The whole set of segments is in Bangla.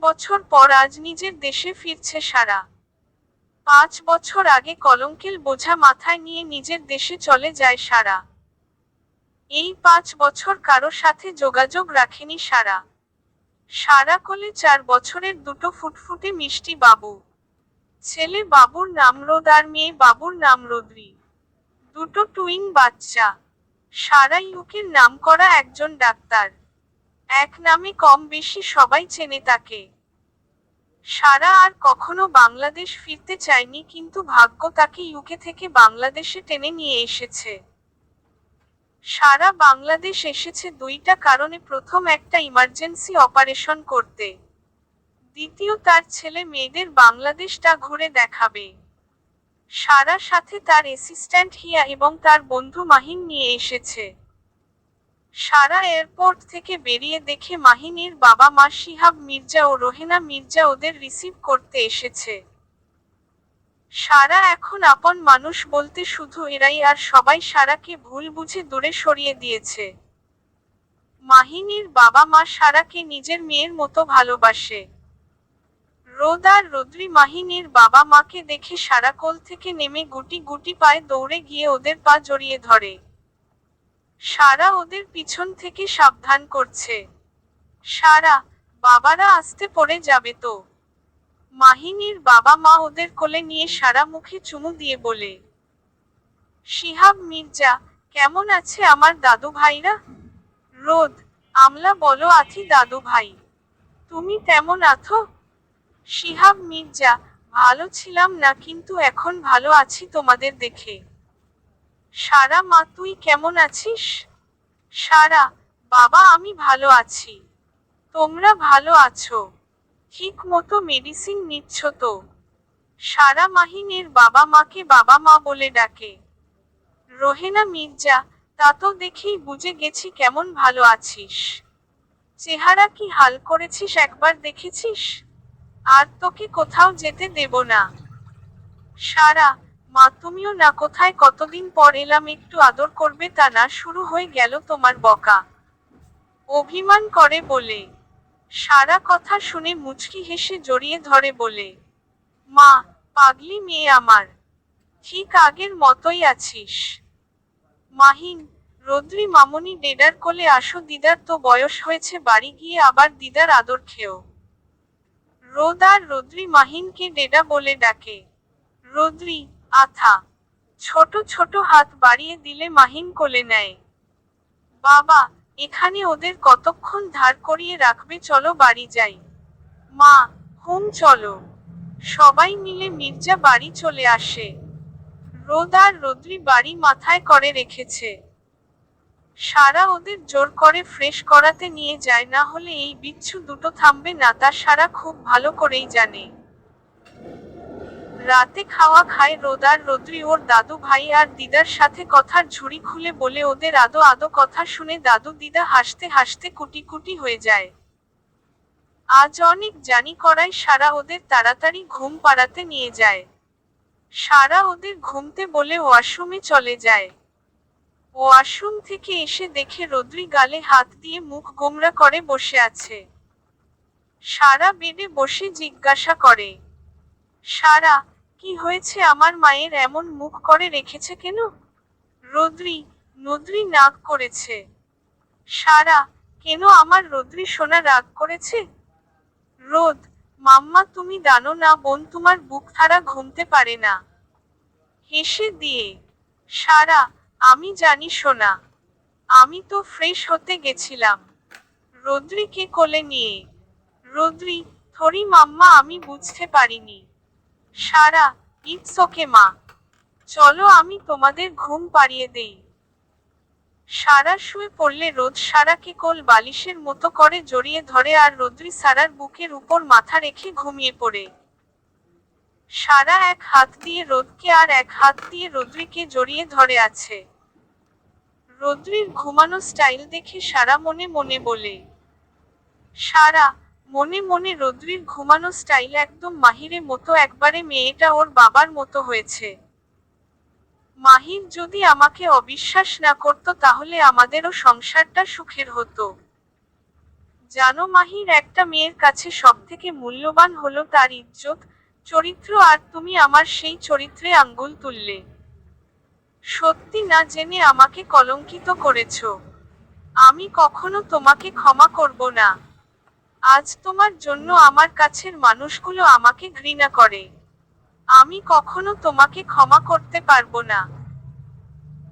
বছর পর আজ নিজের দেশে ফিরছে সারা। পাঁচ বছর আগে কলঙ্কেল বোঝা মাথায় নিয়ে নিজের দেশে চলে যায় সারা। এই পাঁচ বছর কারও সাথে যোগাযোগ রাখেনি সারা। সারা কোলে চার বছরের দুটো ফুটফুটে মিষ্টি বাবু। ছেলে বাবুর নাম রোদ আর মেয়ে বাবুর নাম রোদ্রি। দুটো টুইন বাচ্চা। সারা ইউকের নাম করা একজন ডাক্তার। এক নামে কম বেশি সবাই চেনে তাকে। সারা আর কখনো বাংলাদেশ ফিরতে চায়নি, কিন্তু ভাগ্য তাকে ইউকে থেকে বাংলাদেশে টেনে নিয়ে এসেছে। সারা বাংলাদেশ এসেছে দুইটা কারণে, প্রথম একটা ইমার্জেন্সি অপারেশন করতে। দ্বিতীয়, তার ছেলে মেয়েদের বাংলাদেশটা ঘুরে দেখাবে। সারা সাথে তার অ্যাসিস্ট্যান্ট হিয়া এবং তার বন্ধু মাহিন নিয়ে এসেছে। সারা এয়ারপোর্ট থেকে বেরিয়ে দেখে মাহিনীর বাবা মা শিহাব মির্জা ও রোহেনা মির্জা ওদের রিসিভ করতে এসেছে। সারা এখন আপন মানুষ বলতে শুধু এরাই আর সবাই সারাকে ভুল বুঝে দূরে সরিয়ে দিয়েছে। মাহিনীর বাবা মা সারাকে নিজের মেয়ের মতো ভালোবাসে। রোদ আর রোদ্রি মাহিনীর বাবা মাকে দেখে সারা কোল থেকে নেমে গুটি গুটি পায়ে দৌড়ে গিয়ে ওদের পা জড়িয়ে ধরে। সারা ওদের পিছন থেকে সাবধান করছে। সারা, বাবারা আসতে পড়ে যাবে তো। মাহিনীর বাবা মা ওদের কোলে নিয়ে সারা মুখে চুমু দিয়ে বলে, শিহাব, মির্জা, কেমন আছে আমার দাদু ভাইরা? রোদ, আমলা বলো আথি দাদু ভাই, তুমি তেমন আথো? শিহাব, মির্জা, ভালো ছিলাম না, কিন্তু এখন ভালো আছি তোমাদের দেখে। সারা, মা, তুই কেমন আছিস? সারা, বাবা, আমি ভালো আছি। তোমরা ভালো আছো। ঠিক মতো মেডিসিন নিচ্ছ তো। সারা মাহিনের বাবা মাকে বাবা মা বলে ডাকে। রোহেনা, মির্জা, তা তো দেখেই বুঝে গেছি কেমন ভালো আছিস। চেহারা কি হাল করেছিস একবার দেখেছিস? আর তোকে কোথাও যেতে দেব না। সারা মা, তুমিও না, কোথায় কতদিন পর এলাম, একটু আদর করবে তা না, শুরু হয়ে গেল তোমার বকা। অভিমান করে বলে, সারা কথা শুনে মুচকি হেসে জড়িয়ে ধরে বলে, মা, পাগলি মেয়ে আমার, ঠিক আগের মতোই আছিস। মাহিন, রদ্রি মামনি ডেডার কোলে আসো, দিদার তো বয়স হয়েছে, বাড়ি গিয়ে আবার দিদার আদর খেও। রোদ আর রদ্রি মাহিনকে ডেডা বলে ডাকে, রদ্রি আথা, ছোট ছোট হাত বাড়িয়ে দিলে মাহিন কোলে নেয়। বাবা, এখানে ওদের কতক্ষণ ধার করিয়ে রাখবে চলো বাড়ি যাই। মা হুম চলো। সবাই মিলে মির্জা বাড়ি চলে আসে। রোদ আর রোদ্রি বাড়ি মাথায় করে রেখেছে। সারা ওদের জোর করে ফ্রেশ করাতে নিয়ে যায়, না হলে এই বিচ্ছু দুটো থামবে না, তা সারা খুব ভালো করেই জানে। রাতে খাওয়া খায় রোদার রদ্রি, ওর দাদু ভাই আর দিদার সাথে কথার ঝুড়ি খুলে বলে ওদের আদো আদো কথা শুনে দাদু দিদা হাসতে হাসতে কুটি কুটি হয়ে যায়। আজ অনেক জানি করায় সারা ওদের তাড়াতাড়ি ঘুম পাড়াতে নিয়ে যায়। সারা ওদের ঘুমতে বলে ওয়াশরুমে চলে যায়। ওয়াশরুম থেকে এসে দেখে রদ্রি গালে হাত দিয়ে মুখ গোমরা করে বসে আছে। সারা বেডে বসে জিজ্ঞাসা করে, সারা কি হয়েছে আমার মায়ের এমন মুখ করে রেখেছে কেন? রদ্রি, নদ্রি নাক করেছে। সারা, কেন আমার রদ্রি সোনা রাগ করেছে? রোদ, মাম্মা তুমি দানো না, বোন তোমার বুক ছাড়া ঘুমতে পারে না। হেসে দিয়ে, সারা, আমি জানি সোনা, আমি তো ফ্রেশ হতে গেছিলাম। রদ্রিকে কোলে নিয়ে, রদ্রি, থরি মাম্মা, আমি বুঝতে পারিনি। সারা ইটস ওকে মা। চলো আমি তোমাদের ঘুম পাড়িয়ে দেই। সারা শুয়ে পড়লে রোদ সারাকে কোল বালিশের মতো করে জড়িয়ে ধরে আর রদ্রি সারার বুকের উপর মাথা রেখে ঘুমিয়ে পড়ে। সারা এক হাত দিয়ে রোদকে আর এক হাত দিয়ে রদ্রিকে জড়িয়ে ধরে আছে। রদ্রির ঘুমানো স্টাইল দেখে সারা মনে মনে বলে, সারা মনে মনে রদ্রির ঘুমানো স্টাইল একদম মাহিরে মতো, একবারে মেয়েটা ওর বাবার মতো হয়েছে। মাহির যদি আমাকে অবিশ্বাস না করত, তাহলে আমাদেরও সংসারটা সুখের হতো। জানো মাহির, একটা মেয়ের কাছে সবথেকে মূল্যবান হলো তার ইজ্জত, চরিত্র, আর তুমি আমার সেই চরিত্রে আঙ্গুল তুললে। সত্যি না জেনে আমাকে কলঙ্কিত করেছ। আমি কখনো তোমাকে ক্ষমা করব না। আজ তোমার জন্য আমার কাছের মানুষগুলো আমাকে ঘৃণা করে। আমি কখনো তোমাকে ক্ষমা করতে পারব না।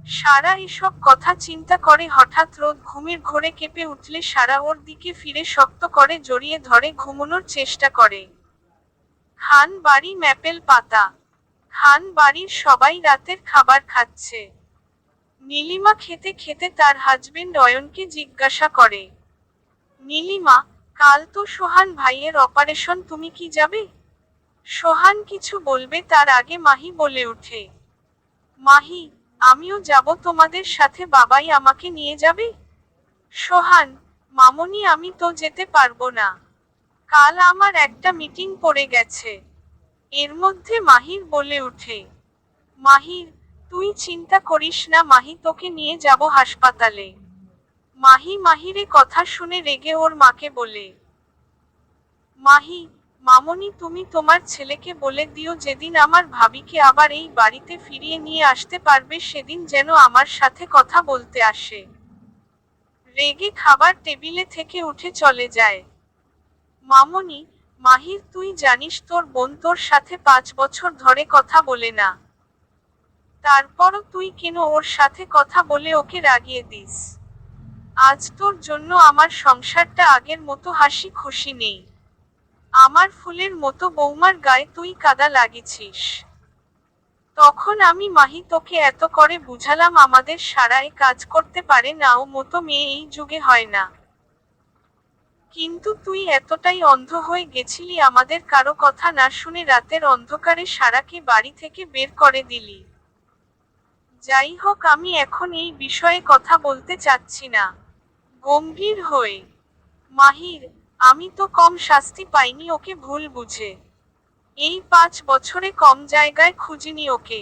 সারা এসব কথা চিন্তা করে হঠাৎ রোদ ঘুমের ঘোরে কেঁপে উঠলে সারা ওর দিকে ফিরে শক্ত করে জড়িয়ে ধরে ঘুমানোর চেষ্টা করে। খান বাড়ি ম্যাপেল পাতা। খান বাড়ির সবাই রাতের খাবার খাচ্ছে। নীলিমা খেতে খেতে তার হাজবেন্ড অয়নকে জিজ্ঞাসা করে। নীলিমা কাল তো সোহান ভাইয়ের অপারেশন, তুমি কি যাবে? সোহান কিছু বলবে, তার আগে মাহি বলে ওঠে। মাহি, আমিও যাব, তোমাদের সাথে বাবাই আমাকে নিয়ে যাবে? সোহান, মামনি, আমি তো যেতে পারব না। কাল আমার একটা মিটিং পড়ে গেছে। এর মধ্যে মাহির বলে ওঠে। মাহির, তুই চিন্তা করিস না, মাহি তোকে নিয়ে যাব হাসপাতালে। মাহি মাহিরে কথা শুনে রেগে ওর মাকে বলে, মাহি, মামনি তুমি তোমার ছেলেকে বলে দিও যেদিন আমার ভাবিকে আবার এই বাড়িতে ফিরিয়ে নিয়ে আসতে পারবে সেদিন যেন আমার সাথে কথা বলতে আসে। রেগে খাবার টেবিলে থেকে উঠে চলে যায়। মামনি মাহির তুই জানিস তোর বোন তোর সাথে পাঁচ বছর ধরে কথা বলে না। তারপরও তুই কেন ওর সাথে কথা বলে ওকে রাগিয়ে দিস? আজ তোর জন্য আমার সংসারটা আগের মতো হাসি খুশি নেই। আমার ফুলের মতো বৌমার গায়ে তুই কাদা লাগিছিস। তখন আমি মাহি তোকে এত করে বুঝালাম আমাদের সারায় কাজ করতে পারে না ও মতো মেয়ে এই যুগে হয় না। কিন্তু তুই এতটাই অন্ধ হয়ে গেছিলি আমাদের কারও কথা না শুনে রাতের অন্ধকারে সারাকে বাড়ি থেকে বের করে দিলি। যাই হোক, আমি এখন এই বিষয়ে কথা বলতে চাচ্ছি না। গম্ভীর হয়ে মাহির, আমি তো কম শাস্তি পাইনি ওকে ভুল বুঝে। এই পাঁচ বছরে কম জায়গায় খুঁজিনি ওকে।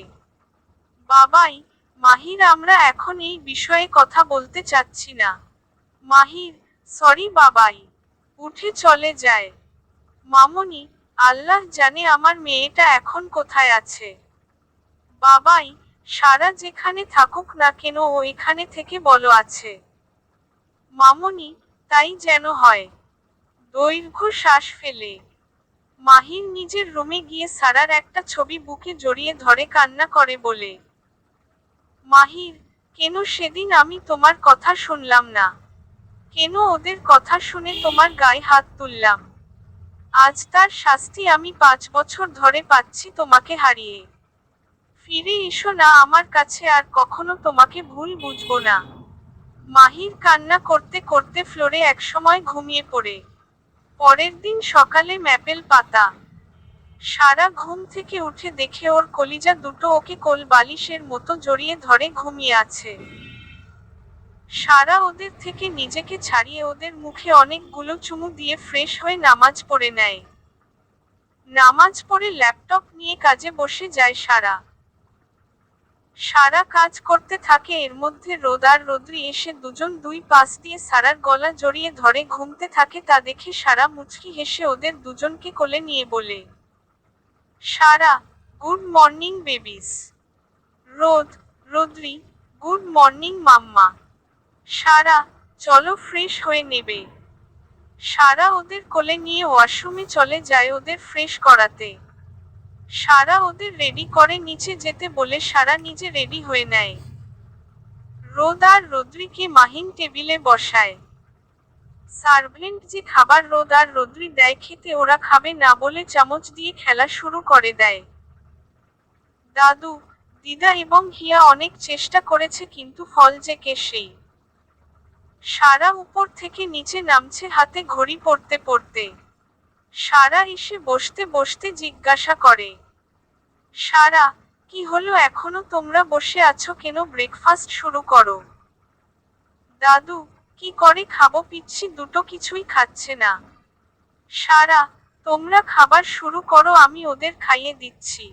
বাবাই, মাহির, আমরা এখন এই বিষয়ে কথা বলতে চাচ্ছি না। মাহির সরি বাবাই, উঠে চলে যায়। মামনি, আল্লাহ জানে আমার মেয়েটা এখন কোথায় আছে। বাবাই, সারা যেখানে থাকুক না কেন ও এখানে থেকে বলো আছে। মামনি তাই যেন হয়। দৈর্ঘ্য শ্বাস ফেলে। মাহির নিজের রুমে গিয়ে সারার একটা ছবি বুকে জড়িয়ে ধরে কান্না করে বলে, মাহির, কেন সেদিন আমি তোমার কথা শুনলাম না? কেন ওদের কথা শুনে তোমার গায়ে হাত তুললাম? আজ তার শাস্তি আমি পাঁচ বছর ধরে পাচ্ছি তোমাকে হারিয়ে। ফিরে এসো না আমার কাছে আর কখনো তোমাকে ভুল বুঝব না। মাহির কান্না করতে করতে ফ্লোরে একসময় ঘুমিয়ে পড়ে। পরের দিন সকালে ম্যাপেল পাতা। সারা ঘুম থেকে উঠে দেখে ওর কলিজা দুটো ওকে কোল বালিশের মতো জড়িয়ে ধরে ঘুমিয়ে আছে। সারা ওদের থেকে নিজেকে ছাড়িয়ে ওদের মুখে অনেকগুলো চুমু দিয়ে ফ্রেশ হয়ে নামাজ পড়ে নেয়। নামাজ পড়ে ল্যাপটপ নিয়ে কাজে বসে যায় সারা। সারা কাজ করতে থাকে, এর মধ্যে রোদ আর রোদ্রি এসে দুজন দুই পাশ দিয়ে সারার গলা জড়িয়ে ধরে ঘুমতে থাকে, তা দেখে সারা মুচকি হেসে ওদের দুজনকে কোলে নিয়ে বলে, Sara, good morning babies. Rod, Rodri, good morning mamma. Sara, চলো ফ্রেশ হয়ে নেবে। সারা ওদের কোলে নিয়ে ওয়াশরুমে চলে যায় ওদের ফ্রেশ করাতে। সারা ওদের রেডি করে নিচে যেতে বলে সারা নিজে রেডি হয়ে নেয়। রোদ আর রোদ্রিকে মাহিন টেবিলে বসায়? সার্ভেন্ট যে খাবার রোদ আর রোদ্রি দেয় খেতে ওরা খাবে না বলে চামচ দিয়ে খেলা শুরু করে দেয়। দাদু, দিদা এবং হিয়া অনেক চেষ্টা করেছে কিন্তু ফল যে কে সেই। সারা উপর থেকে নিচে নামছে হাতে ঘড়ি পড়তে পড়তে। সারা এসে বসতে বসতে জিজ্ঞাসা করে, সারা, কি হলো এখনও? তোমরা বসে আছো কেন? ব্রেকফাস্ট শুরু করো। দাদু, কি করে খাব? পিচ্ছি দুটো কিছুই খাচ্ছে না। সারা, তোমরা খাবার শুরু করো, আমি ওদের খাইয়ে দিচ্ছি।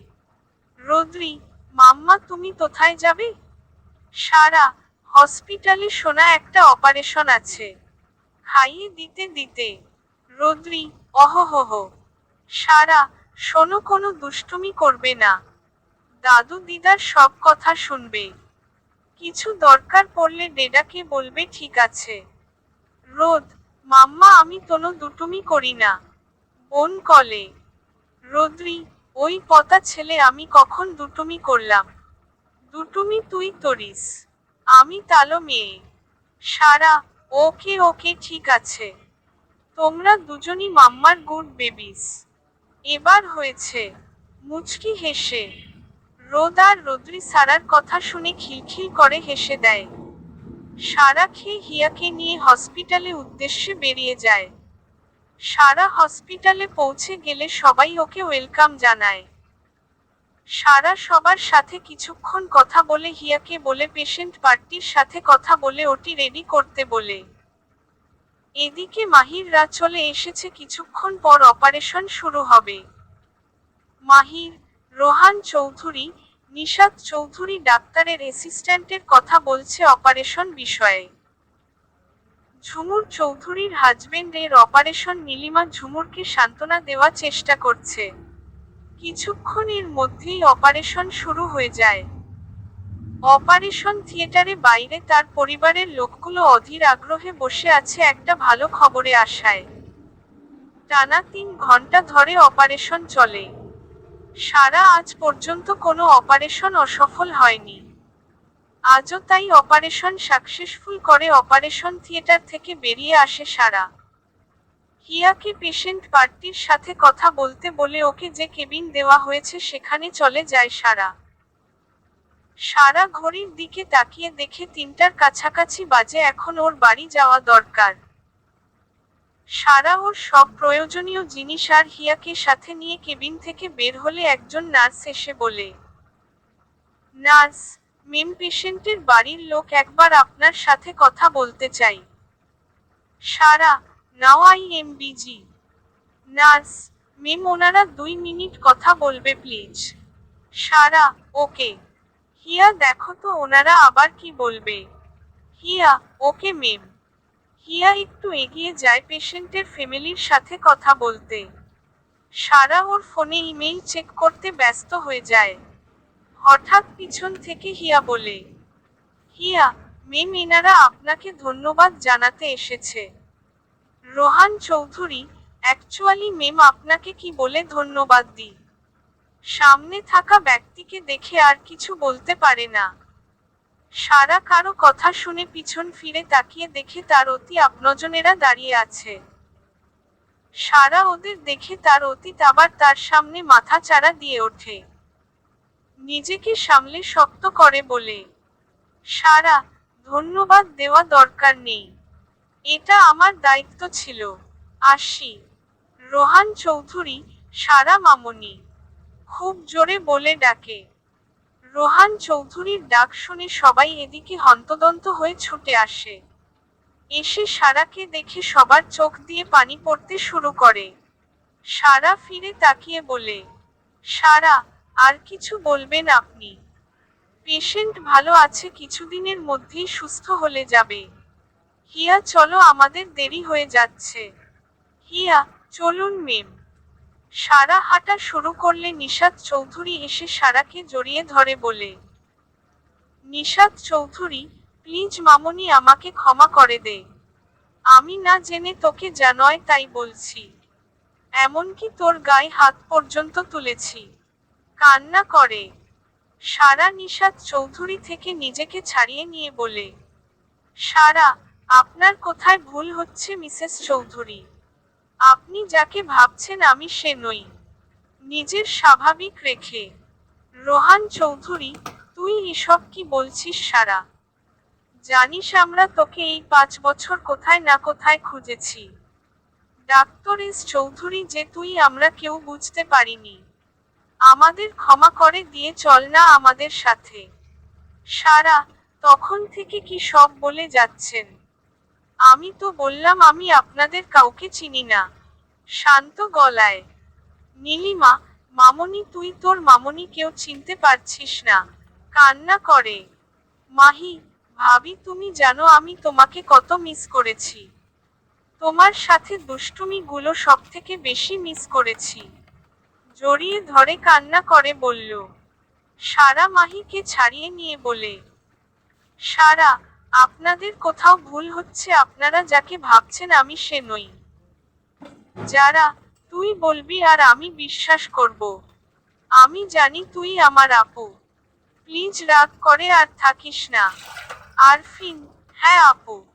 রোদ্রি, মাম্মা, তুমি কোথায় যাবে? সারা, হসপিটালে শোনা একটা অপারেশন আছে। খাইয়ে দিতে দিতে। রোদ্রি অহহহ সারা, শোনো কোনো দুষ্টুমি করবে না। দাদু দিদার সব কথা শুনবে। কিছু দরকার পড়লে ডেডাকে বলবে ঠিক আছে। রোদ, মাম্মা, আমি কোনো দুটুমি করি না। বোন কলে, রোদ্রি, ওই পতা ছেলে আমি কখন দুটুমি করলাম? দুটুমি তুই করিস আমি তালো মেয়ে। সারা, ওকে ওকে, ঠিক আছে। তোমরা দুজনই মাম্মার গুড বেবিস। এবার হয়েছে মুচকি হেসে। রোদ আর রোদ্রি সারার কথা শুনে খিলখিল করে হেসে দেয়। সারা খেয়ে হিয়াকে নিয়ে হসপিটালে উদ্দেশ্যে বেরিয়ে যায়। সারা হসপিটালে পৌঁছে গেলে সবাই ওকে ওয়েলকাম জানায়। সারা সবার সাথে কিছুক্ষণ কথা বলে হিয়াকে বলে পেশেন্ট পার্টির সাথে কথা বলে ওটি রেডি করতে বলে। এদিকে মাহিররা চলে এসেছে, কিছুক্ষণ পর অপারেশন শুরু হবে। মাহির, রোহান চৌধুরী নিশাদ চৌধুরী ডাক্তারের অ্যাসিস্ট্যান্টের কথা বলছে অপারেশন বিষয়ে। ঝুমুর চৌধুরীর হাজবেন্ডের অপারেশন নীলিমা ঝুমুরকে সান্ত্বনা দেওয়ার চেষ্টা করছে। কিছুক্ষণের মধ্যেই অপারেশন শুরু হয়ে যায়। অপারেশন থিয়েটারে বাইরে তার পরিবারের লোকগুলো অধীর আগ্রহে বসে আছে একটা ভালো খবরে আশায়। টানা তিন ঘণ্টা ধরে অপারেশন চলে। সারা আজ পর্যন্ত কোনো অপারেশন অসফল হয়নি। আজও তাই অপারেশন সাকসেসফুল করে অপারেশন থিয়েটার থেকে বেরিয়ে আসে সারা। হিয়াকে পেশেন্ট পার্টির সাথে কথা বলতে বলে ওকে যে কেবিন দেওয়া হয়েছে সেখানে চলে যায় সারা। সারা ঘড়ির দিকে তাকিয়ে দেখে তিনটার কাছাকাছি বাজে এখন ওর বাড়ি যাওয়া দরকার। সারা ওর সব প্রয়োজনীয় জিনিস আর হিয়াকে সাথে নিয়ে কেবিন থেকে বের হলে একজন নার্স এসে বলে, নার্স, মেম পেশেন্টের বাড়ির লোক একবার আপনার সাথে কথা বলতে চাই। Sara, now I am busy nurse, ma'am ওনারা দুই মিনিট কথা বলবে প্লিজ। সারা, ওকে। হিয়া, দেখো তো ওনারা আবার কি বলবে। হিয়া, ওকে মেম। হিয়া একটু এগিয়ে যায় পেশেন্টের ফ্যামিলির সাথে কথা বলতে। সারা ওর ফোনে ইমেইল চেক করতে ব্যস্ত হয়ে যায়। হঠাৎ পিছন থেকে হিয়া বলে, হিয়া, মেম এনারা আপনাকে ধন্যবাদ জানাতে এসেছে। রোহান চৌধুরী অ্যাকচুয়ালি মেম আপনাকে কি বলে ধন্যবাদ দিই? সামনে থাকা ব্যক্তিকে দেখে আর কিছু বলতে পারে না। সারা কারও কথা শুনে পিছন ফিরে তাকিয়ে দেখে তার অতি আপনজনেরা দাঁড়িয়ে আছে। সারা ওদের দেখে তার অতীত আবার তার সামনে মাথা চারা দিয়ে ওঠে। নিজেকে সামলে শক্ত করে বলে, সারা, ধন্যবাদ দেওয়া দরকার নেই। এটা আমার দায়িত্ব ছিল। আসি। রোহান চৌধুরী, সারা মামনি। খুব জোরে বলে ডাকে। রোহান চৌধুরীর ডাক শুনে সবাই এদিকে হন্তদন্ত হয়ে ছুটে আসে। এসে সারাকে দেখে সবার চোখ দিয়ে পানি পড়তে শুরু করে। সারা ফিরে তাকিয়ে বলে, সারা, আর কিছু বলবেন আপনি। পেশেন্ট ভালো আছে কিছুদিনের মধ্যেই সুস্থ হলে যাবে। হিয়া, চলো, আমাদের দেরি হয়ে যাচ্ছে। হিয়া, চলুন মেম সারা হাঁটা শুরু করলে নিশাদ চৌধুরী এসে সারাকে জড়িয়ে ধরে বলে নিশাদ চৌধুরী প্লিজ মামনি আমাকে ক্ষমা করে দে। আমি না জেনে তোকে জানয় তাই বলছি। এমনকি তোর গায়ে হাত পর্যন্ত তুলেছি। কান্না করে। সারা নিশাদ চৌধুরী থেকে নিজেকে ছাড়িয়ে নিয়ে বলে, সারা, আপনার কোথায় ভুল হচ্ছে মিসেস চৌধুরী? আপনি যাকে ভাবছেন আমি সে নই। নিজের স্বাভাবিক রেখে। রোহান চৌধুরী, তুই এসব কি বলছিস সারা? জানিস আমরা তোকে এই পাঁচ বছর কোথায় না কোথায় খুঁজেছি। ডাক্তার এস চৌধুরী যে তুই আমরা কেউ বুঝতে পারিনি। আমাদের ক্ষমা করে দিয়ে চল না আমাদের সাথে। সারা, তখন থেকে কি সব বলে যাচ্ছেন? আমি তো বললাম আমি আপনাদের কাউকে চিনি না। শান্ত গলায়, নীলিমা, মামনি তুই তোর মামনি কেউ চিনতে পারছিস না। কান্না করে, মাহি, ভাবি তুমি জানো আমি তোমাকে কত মিস করেছি। তোমার সাথে দুষ্টুমিগুলো সব থেকে বেশি মিস করেছি। জড়িয়ে ধরে কান্না করে বলল, সারা মাহিকে ছাড়িয়ে নিয়ে বলে, সারা আপনাদের কোথাও ভুল হচ্ছে, আপনারা যাকে ভাবছেন আমি সে নই। যারা, তুই বলবি আর আমি বিশ্বাস করব। আমি জানি তুই আমার আপু। প্লিজ রাগ করে আর থাকিস না। আরফিন হ্যাঁ আপু,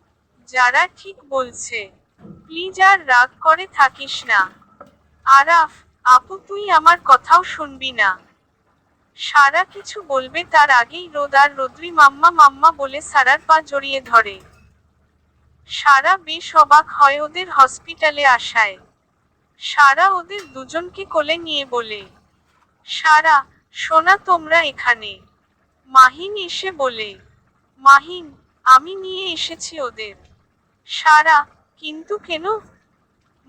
যারা ঠিক বলছে, প্লিজ আর রাগ করে থাকিস না। আরাফ, আপু তুই আমার কথাও শুনবি না। সারা কিছু বলবে তার আগেই রোদ আর রোদ্রি মাম্মা মাম্মা বলে সারার পা জড়িয়ে ধরে। সারা বেশ অবাক হয় ওদের হসপিটালে আসায়। সারা ওদের দুজনকে কোলে নিয়ে বলে, সারা, সোনা তোমরা এখানে। মাহিন এসে বলে, মাহিন, আমি নিয়ে এসেছি ওদের। সারা, কিন্তু কেন?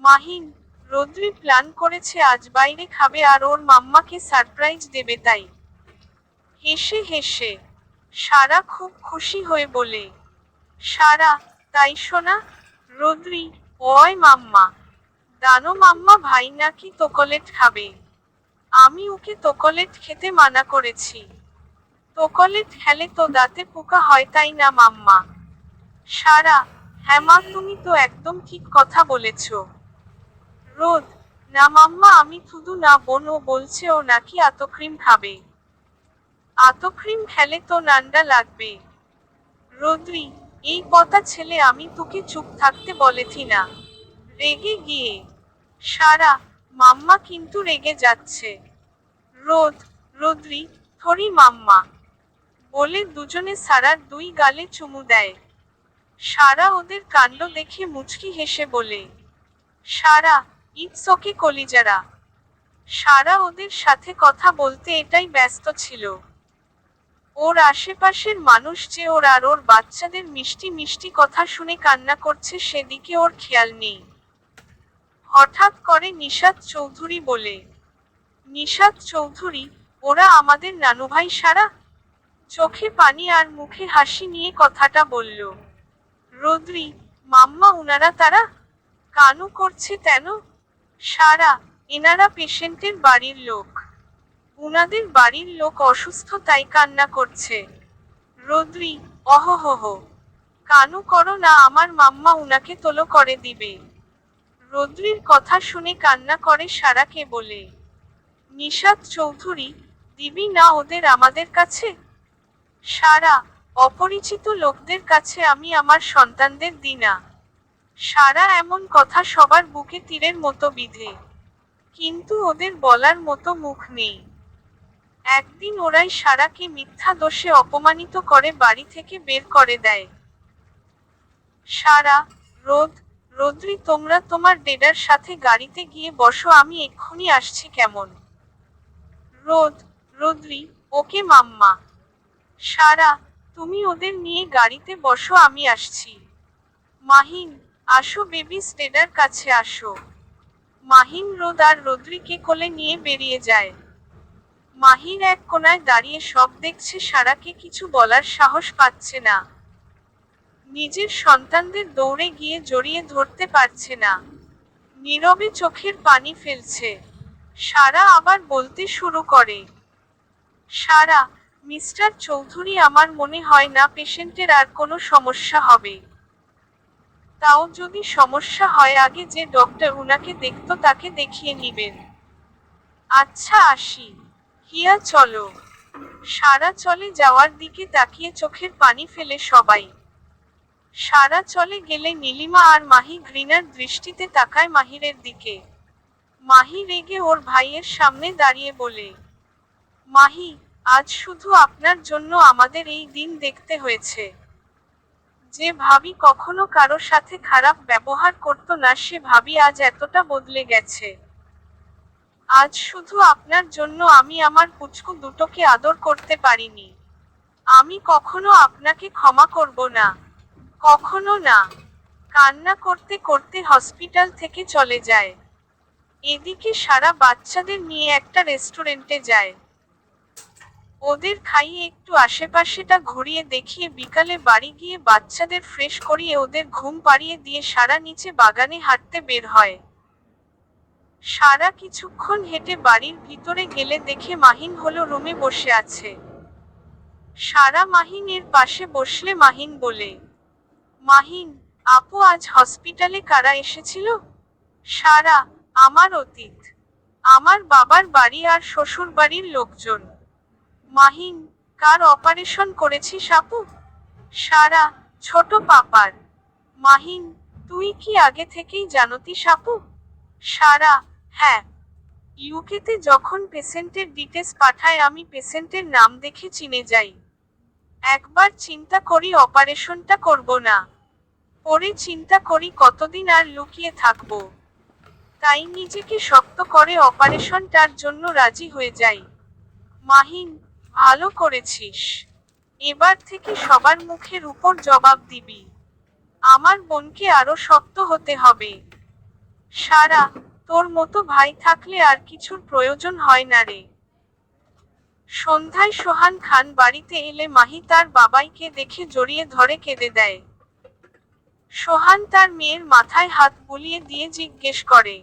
মাহিন, রোদ্রি প্ল্যান করেছে আজ বাইরে খাবে আর ওর মাম্মাকে সারপ্রাইজ দেবে তাই। হেসে হেসে, সারা খুব খুশি হয়ে বলে, সারা, তাই শোনা রোদ্রি ওয় মাম্মা, দানো মাম্মা ভাই নাকি তোকলেট খাবে। আমি ওকে তোকলেট খেতে মানা করেছি। তোকলেট খেলে তো দাঁতে পোকা হয় তাই না মাম্মা? সারা হ্যাঁ তুমি তো একদম ঠিক কথা বলেছ। রোদ, না মাম্মা, আমি শুধু না বোন ও বলছে ও নাকি আতো ক্রিম খাবে। আতো ক্রিম খেলে তো নান্ডা লাগবে রোদ্রি, এই কথা ছেলে আমি তোকে চুপ থাকতে বলেছি না। রেগে গিয়ে, সারা, মাম্মা কিন্তু রেগে যাচ্ছে। রোদ, রোদ্রি, থরি মাম্মা। বলে দুজনে সারার দুই গালে চুমু দেয়। সারা ওদের কাণ্ড দেখে মুচকি হেসে বলে, সারা, ইটস ওকে কলিজারা। সারা ওদের সাথে কথা বলতে এটাই ব্যস্ত ছিল। ওর আশেপাশের মানুষ যে ওর আর ওর বাচ্চাদের মিষ্টি মিষ্টি কথা শুনে কান্না করছে সেদিকে ওর খেয়াল নেই। হঠাৎ করে নিশাত চৌধুরী বলে, নিশাত চৌধুরী, ওরা আমাদের নানুভাই সারা? চোখে পানি আর মুখে হাসি নিয়ে কথাটা বলল, রোদ্রি, মাম্মা উনারা তারা? কানু করছে তেন? সারা, এনারা পেশেন্টের বাড়ির লোক। উনাদের বাড়ির লোক অসুস্থ তাই কান্না করছে। রোদ্রি, অহহ, কানু করো না, আমার মাম্মা উনাকে তোলো করে দিবে। রোদ্রির কথা শুনে কান্না করে সারাকে বলে, নিশাত চৌধুরী, দিবি না ওদের আমাদের কাছে? সারা, অপরিচিত লোকদের কাছে আমি আমার সন্তানদের দিই না সারা এমন কথা সবার বুকে তীরের মতো বিধে। কিন্তু ওদের বলার মতো মুখ নেই। একদিন ওরাই সারাকে মিথ্যা দোষে অপমানিত করে বাড়ি থেকে বের করে দেয়। সারা, রোদ, রোদ্রি, তোমরা তোমার ডেডার সাথে গাড়িতে গিয়ে বসো, আমি এক্ষুনি আসছি কেমন? রোদ, রোদ্রি, ওকে মাম্মা। সারা, তুমি ওদের নিয়ে গাড়িতে বসো, আমি আসছি। মাহিন, আসো বেবি, স্টেডার কাছে আসো। মাহিন, রোদ আর রোদ্রিকে কোলে নিয়ে বেরিয়ে যায়। মাহিন এক কোনায় দাঁড়িয়ে সব দেখছে সারাকে কিছু বলার সাহস পাচ্ছে না। নিজের সন্তানদের দৌড়ে গিয়ে জড়িয়ে ধরতে পারছে না। নীরবে চোখের পানি ফেলছে। সারা আবার বলতে শুরু করে। সারা, মিস্টার চৌধুরী আমার মনে হয় না পেশেন্টের আর কোনো সমস্যা হবে। তাও যদি সমস্যা হয় আগে যে ডক্টর উনাকে দেখতো তাকে দেখিয়ে নিবেন। আচ্ছা আসি। হিয়া চলো। সারা চলে যাওয়ার দিকে তাকিয়ে চোখের পানি ফেলে সবাই। সারা চলে গেলে নীলিমা আর মাহি ঘৃণার দৃষ্টিতে তাকায় মাহিরের দিকে। মাহি রেগে ওর ভাইয়ের সামনে দাঁড়িয়ে বলে, মাহি, আজ শুধু আপনার জন্য আমাদের এই দিন দেখতে হয়েছে। যে ভাবি কখনো কারও সাথে খারাপ ব্যবহার করতো না, সে ভাবি আজ এতটা বদলে গেছে। আজ শুধু আপনার জন্য আমি আমার পুচকু দুটোকে আদর করতে পারিনি। আমি কখনো আপনাকে ক্ষমা করব না। কখনো না। কান্না করতে করতে হসপিটাল থেকে চলে যায়। এদিকে সারা বাচ্চাদের নিয়ে একটা রেস্টুরেন্টে যায়। ওদের খাইয়ে একটু আশেপাশেটা ঘুরিয়ে দেখিয়ে বিকালে বাড়ি গিয়ে বাচ্চাদের ফ্রেশ করিয়ে ওদের ঘুম পাড়িয়ে দিয়ে সারা নিচে বাগানে হাঁটতে বের হয়। সারা কিছুক্ষণ হেঁটে বাড়ির ভিতরে গেলে দেখে মাহিন হলো রুমে বসে আছে। সারা মাহিন এর পাশে বসলে মাহিন বলে, মাহিন, আপু আজ হসপিটালে কারা এসেছিল? সারা, আমার অতীত। আমার বাবার বাড়ি আর শ্বশুর বাড়ির লোকজন। মাহিন, কার অপারেশন করেছিস আপু? সারা, ছোট পাপার। মাহিন, তুই কি আগে থেকেই জানতি সাপু সারা হ্যাঁ। ইউকেতে যখন পেশেন্টের ডিটেলস পাঠায়, আমি পেশেন্টের নাম দেখে চিনে যাই। একবার চিন্তা করি অপারেশনটা করব না। পরে চিন্তা করি কতদিন আর লুকিয়ে থাকব। তাই নিজেকে শক্ত করে অপারেশনটার জন্য রাজি হয়ে যাই। মাহিন, ভালো করেছিস। এবার থেকে সবার মুখের উপর জবাব দিবি। আমার বোনকে আরও শক্ত হতে হবে। সারা, তোর মতো ভাই থাকলে আর কিছুর প্রয়োজন হয় না রে। সন্ধ্যায় সোহান খান বাড়িতে এলে মাহি তার বাবাইকে দেখে জড়িয়ে ধরে কেঁদে দেয়। সোহান তার মেয়ের মাথায় হাত বুলিয়ে দিয়ে জিজ্ঞেস করে,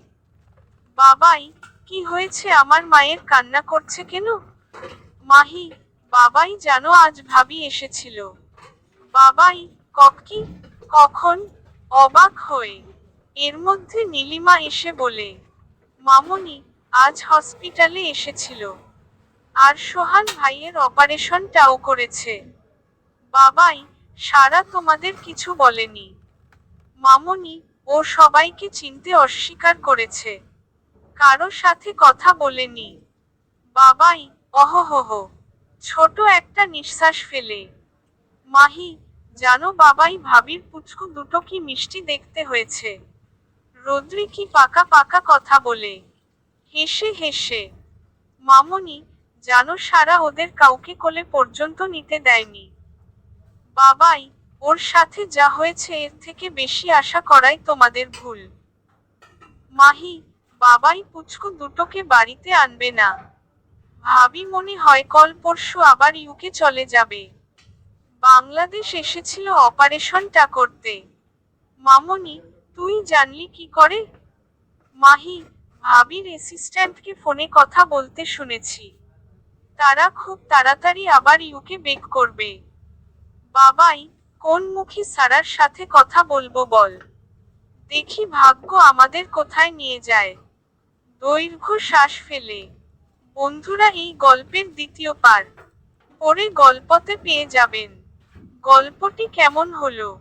বাবাই, কি হয়েছে? আমার মায়ের কান্না করছে কেন? মাহি, বাবাই জানো আজ ভাবি এসেছিল। বাবাই, ককি কখন? অবাক হয়ে। এর মধ্যে নীলিমা এসে বলে, মামনি, আজ হসপিটালে এসেছিল। আর সোহান ভাইয়ের অপারেশনটাও করেছে। বাবাই সারা তোমাদের কিছু বলেনি। মামনি, ও সবাইকে চিনতে অস্বীকার করেছে। কারও সাথে কথা বলেনি। বাবাই অহহ, ছোট একটা নিঃশ্বাস ফেলে। মাহি, জানো বাবাই ভাবির পুচকু দুটো কি মিষ্টি দেখতে হয়েছে। রোদ্রি কি পাকা পাকা কথা বলে? হেসে হেসে। মামনি জানো সারা ওদের কাউকে কোলে পর্যন্ত নিতে দেয়নি। বাবাই, ওর সাথে যা হয়েছে এর থেকে বেশি আশা করাই তোমাদের ভুল। মাহি, বাবাই পুচকু দুটোকে বাড়িতে আনবে না। ভাবি মনে হয় কল পরশু আবার ইউকে চলে যাবে। বাংলাদেশ এসেছিল অপারেশনটা করতে। মামনি তুই জানলি কি করে? মাহি ভাবির অ্যাসিস্ট্যান্টকে ফোনে কথা বলতে শুনেছি। তারা খুব তাড়াতাড়ি আবার ইউকে বেক করবে। বাবাই, কোন মুখী সারার সাথে কথা বলব বল। দেখি ভাগ্য আমাদের কোথায় নিয়ে যায়। দৈর্ঘ্য শ্বাস ফেলে। বন্ধুরা এই গল্পের দ্বিতীয় পার। পরে গল্পতে পেয়ে যাবেন। গল্পটি কেমন হলো?